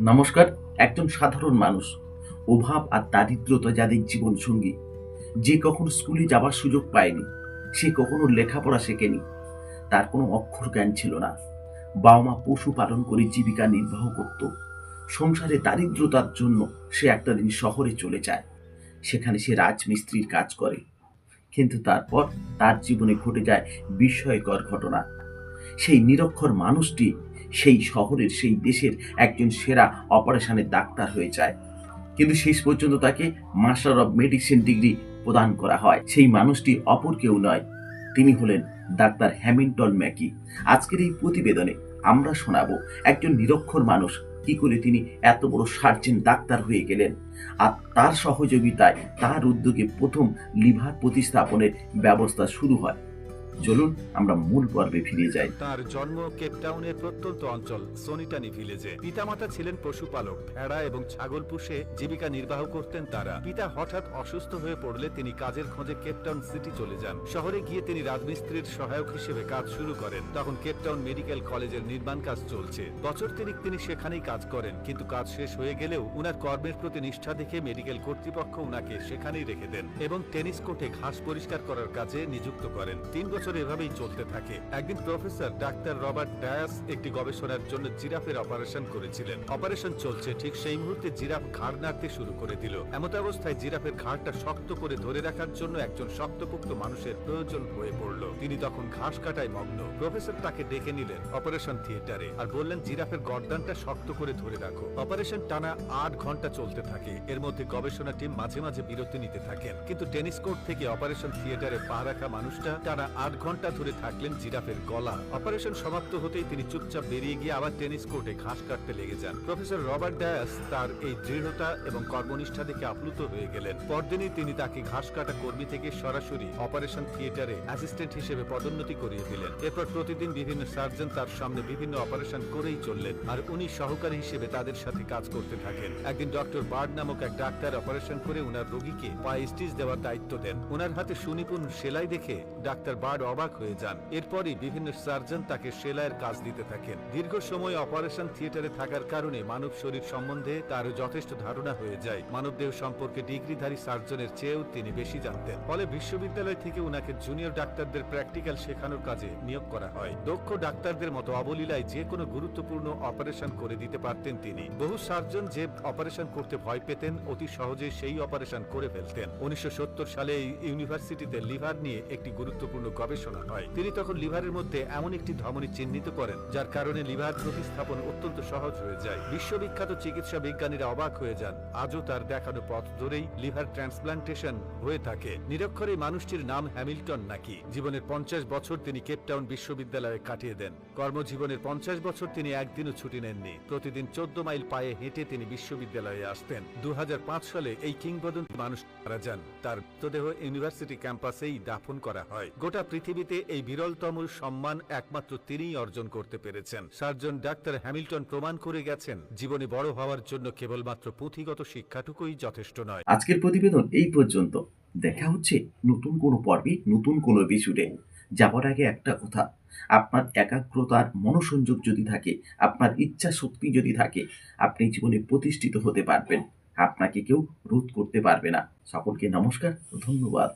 নমস্কার, একজন সাধারণ মানুষ, অভাব আর দারিদ্রতা যাদের জীবন সঙ্গী যে কখনো স্কুলে যাবার সুযোগ পায়নি, সে কখনো লেখাপড়া শেখেনি, তার কোনো অক্ষর জ্ঞান ছিল না। বাবা মা পশু পালন করে জীবিকা নির্বাহ করত। সংসারে দারিদ্রতার জন্য সে একটা দিন শহরে চলে যায়, সেখানে সে রাজমিস্ত্রির কাজ করে। কিন্তু তারপর তার জীবনে ঘটে যায় বিস্ময়কর ঘটনা। সেই নিরক্ষর মানুষটি সেই শহরের, সেই দেশের একজন সেরা অপারেশনের ডাক্তার হয়ে যায়। কিন্তু শেষ পর্যন্ত তাকে মাস্টার অব মেডিসিন ডিগ্রি প্রদান করা হয়। সেই মানুষটি অপর কেউ নয়, তিনি হলেন ডাক্তার হ্যামিল্টন ম্যাকি। আজকের এই প্রতিবেদনে আমরা শোনাবো একজন নিরক্ষর মানুষ কি করে তিনি এত বড় সার্জেন ডাক্তার হয়ে গেলেন আর তার সহযোগিতায় তার উদ্যোগে প্রথম লিভার প্রতিস্থাপনের ব্যবস্থা শুরু হয়। চলুন আমরা মূল পর্বে ফিরে যাই। তার জন্ম কেপটাউনের প্রত্যন্ত অঞ্চল, সোনিটানি ভিলেজে। পিতামাতা ছিলেন পশুপালক, ভেড়া এবং ছাগল পুষে জীবিকা নির্বাহ করতেন তারা। পিতা হঠাৎ অসুস্থ হয়ে পড়লে তিনি কাজের খোঁজে কেপটাউন সিটি চলে যান। শহরে গিয়ে তিনি রাজমিস্ত্রির সহায়ক হিসেবে কাজ শুরু করেন। তখন কেপটাউন মেডিকেল কলেজের নির্মাণ কাজ চলছে। বছর তিনিক তিনি সেখানেই কাজ করেন, কিন্তু কাজ শেষ হয়ে গেলেও উনার কর্মের প্রতি নিষ্ঠা দেখে মেডিকেল কর্তৃপক্ষ উনাকে সেখানেই রেখে দেন এবং টেনিস কোর্টে ঘাস পরিষ্কার করার কাজে নিযুক্ত করেন। তিন বছর এভাবেই চলতে থাকে। একদিন প্রফেসর ডাক্তার রবার্ট ডায়াস একটি গবেষণার জন্য জিরাফের অপারেশন করেছিলেন। অপারেশন চলছে, ঠিক সেই মুহূর্তে জিরাফ ঘাড় নাড়তে শুরু করে দিল। এমত অবস্থায় জিরাফের ঘাড়টা শক্ত করে ধরে রাখার জন্য একজন শক্তপোক্ত মানুষের প্রয়োজন হয়ে পড়ল। তিনি তখন ঘাস কাটায় মগ্ন। প্রফেসর তাকে ডেকে নিলেন অপারেশন থিয়েটারে আর বললেন, জিরাফের গর্দানটা শক্ত করে ধরে রাখো। অপারেশন টানা আট ঘণ্টা চলতে থাকে। এর মধ্যে গবেষণা টিম মাঝে মাঝে বিরতি নিতে থাকেন। কিন্তু টেনিস কোর্ট থেকে অপারেশন থিয়েটারে পা রাখা মানুষটা টানা আট ঘণ্টা ধরে থাকলেন জিরাফের গলা। অপারেশন সমাপ্ত হতেই তিনি চুপচাপ বেরিয়ে গিয়ে আবার টেনিস কোর্টে ঘাস কাটতে লেগে যান। প্রফেসর রবার্ট ডায়াস তার এই দৃঢ়তা এবং কর্মনিষ্ঠা দেখে আপ্লুত হয়ে গেলেন। পরদিনই তিনি তাকে ঘাস কাটা কর্মী থেকে সরাসরি অপারেশন থিয়েটারে অ্যাসিস্ট্যান্ট হিসেবে পদোন্নতি করিয়ে দিলেন। এরপর প্রতিদিন বিভিন্ন সার্জন তার সামনে বিভিন্ন অপারেশন করেই চললেন আর উনি সহকারী হিসেবে তাদের সাথে কাজ করতে থাকেন। একদিন ডক্টর বার্ড নামক এক ডাক্তার অপারেশন করে উনার রোগীকে পায়ে স্টিচ দেওয়ার দায়িত্ব দেন। উনার হাতে সুনিপুণ সেলাই দেখে ডাক্তার বার্ড অবাক হয়ে যান। এরপরই বিভিন্ন সার্জন তাকে সেলাইয়ের কাজ দিতে থাকেন। দীর্ঘ সময় অপারেশন থিয়েটারে থাকার কারণে মানব শরীর সম্বন্ধে তার যথেষ্ট ধারণা হয়ে যায়। মানবদেহ সম্পর্কে ডিগ্রিধারী সার্জনের চেয়েও তিনি বেশি জানতেন। ফলে বিশ্ববিদ্যালয় থেকে উনাকে জুনিয়র ডাক্তারদের প্র্যাকটিক্যাল শেখানোর কাজে নিয়োগ করা হয়। দক্ষ ডাক্তারদের মতো অবলীলায় যে কোনো গুরুত্বপূর্ণ অপারেশন করে দিতে পারতেন তিনি। বহু সার্জন যে অপারেশন করতে ভয় পেতেন, অতি সহজে সেই অপারেশন করে ফেলতেন। উনিশশো সত্তর সালে ইউনিভার্সিটিতে লিভার নিয়ে একটি গুরুত্বপূর্ণ গবেষণা হয় তিনি তখন লিভারের মধ্যে এমন একটি ধমনী চিহ্নিত করেন, যার কারণে লিভার প্রতিস্থাপন অত্যন্ত সহজ হয়ে যায়। বিশ্ববিখ্যাত চিকিৎসা বিজ্ঞানীরা অবাক হয়ে যান। আজও তার দেখানো পথ ধরেই লিভার ট্রান্সপ্লান্টেশন হয়ে থাকে। নিরক্ষর মানুষটির নাম হ্যামিল্টন নাকি? জীবনের পঞ্চাশ বছর তিনি কেপটাউন বিশ্ববিদ্যালয়ে কাটিয়ে দেন। কর্মজীবনের পঞ্চাশ বছর তিনি একদিনও ছুটি নেননি। প্রতিদিন চোদ্দ মাইল পায়ে হেঁটে তিনি বিশ্ববিদ্যালয়ে আসতেন। দু হাজার পাঁচ সালে এই কিংবদন্তি মানুষ মারা যান। তার মৃতদেহ ইউনিভার্সিটি ক্যাম্পাসেই দাফন করা হয়। গোটা পৃথিবীতে এই বিরলতম সম্মান একমাত্র তিনিই অর্জন করতে পেরেছেন। সার্জন ডাক্তার হ্যামিল্টন প্রমাণ করে গেছেন, জীবনে বড় হওয়ার জন্য কেবলমাত্র পুঁথিগত শিক্ষাটুকুই যথেষ্ট নয়। আজকের প্রতিবেদন এই পর্যন্ত। দেখা হচ্ছে নতুন কোনো পর্বে, নতুন কোনো এপিসোডে যাবার আগে একটা কথা, আপনার একাগ্রতার মনোসংযোগ যদি থাকে, আপনার ইচ্ছা শক্তি যদি থাকে, আপনি জীবনে প্রতিষ্ঠিত হতে পারবেন। আপনাকে কেউ রোধ করতে পারবে না। সকলকে নমস্কার, ধন্যবাদ।